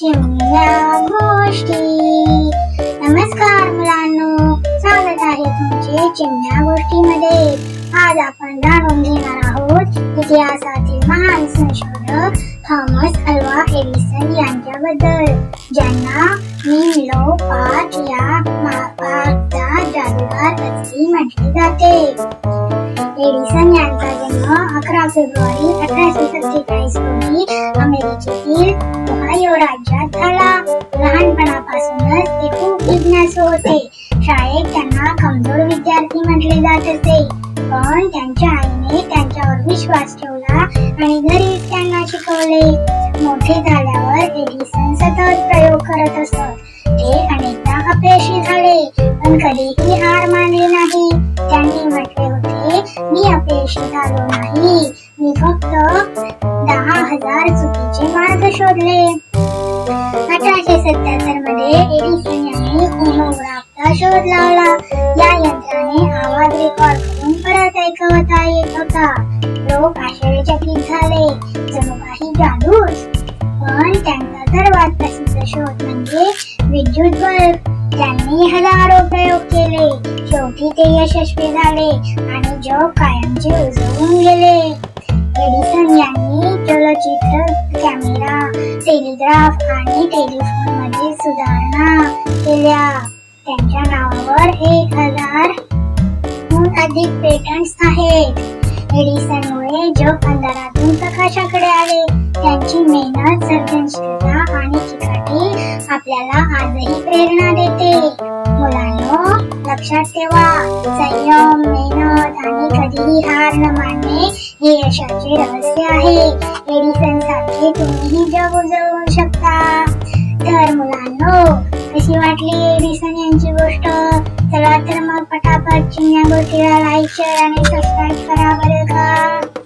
चिमण्या गोष्टी. नमस्कार मुलांनो स्वागत आहे तुमचे चिमण्या गोष्टीमध्ये. आज आपण जाणून घेणार आहोत इतिहासातील महान संशोधक थॉमस अल्वा एडिसन यांच्याबद्दल ज्यांना नीमलो पाच या मापाचा जादूगार असेही म्हटले जाते. एडिसन यांचा जन्म अकरा फेब्रुवारी अठराशे सत्तेचाळीस रोजी अमेरिकेतील ओहायो राज्यात झाला लहानपणापासूनच ते खूप जिज्ञासू होते शाळेत त्यांना कमजोर विद्यार्थी म्हटले जात असे पण त्यांच्या आईने त्यांच्यावर विश्वास ठेवला आणि घरी त्यांना शिकवले मोठे झाल्यावर एडिसन सतत प्रयोग करत असत ते अनेकदा अपयशी झाले पण कधीही हार मानली नाही. त्यांनी म्हटले मी अपयशी झालो नाही. मी फक्त दहा हजार चुकीचे मार्ग शोधले. अठराशे सत्याहत्तरमध्ये एडिसन यांनी होमोग्राफचा शोध लावला. बल्ब त्यांनी हजारो प्रयोग केले. शेवटी ते यशस्वी झाले आणि जग कायमचे उजळून गेले. एडिसन यांनी चलचित्र कॅमेरा टेलिग्राफ आणि टेलिफोनमध्ये सुधारणा केल्या. त्यांच्या नावावर एक हजार अधिक पेटंट्स आहेत. एडिसनमुळे जग अंधारातून प्रकाशाकडे आले. त्यांची मेहनत सर्जनशीलता आणि चिकाटी आपल्याला आजही प्रेरणा लक्षात ठेवा संयम मेहनत आणि कधीही हार न मानणे हे यशाचे रहस्य आहे. एडिसन सारखे तुम्हीही जग उजळवू शकता. तर मुलांनो कशी वाटली एडिसन यांची गोष्ट? चला तर मग पटापट चिन्या गोष्टीला लाईक शेअर आणि सबस्क्राईब करा बरं का?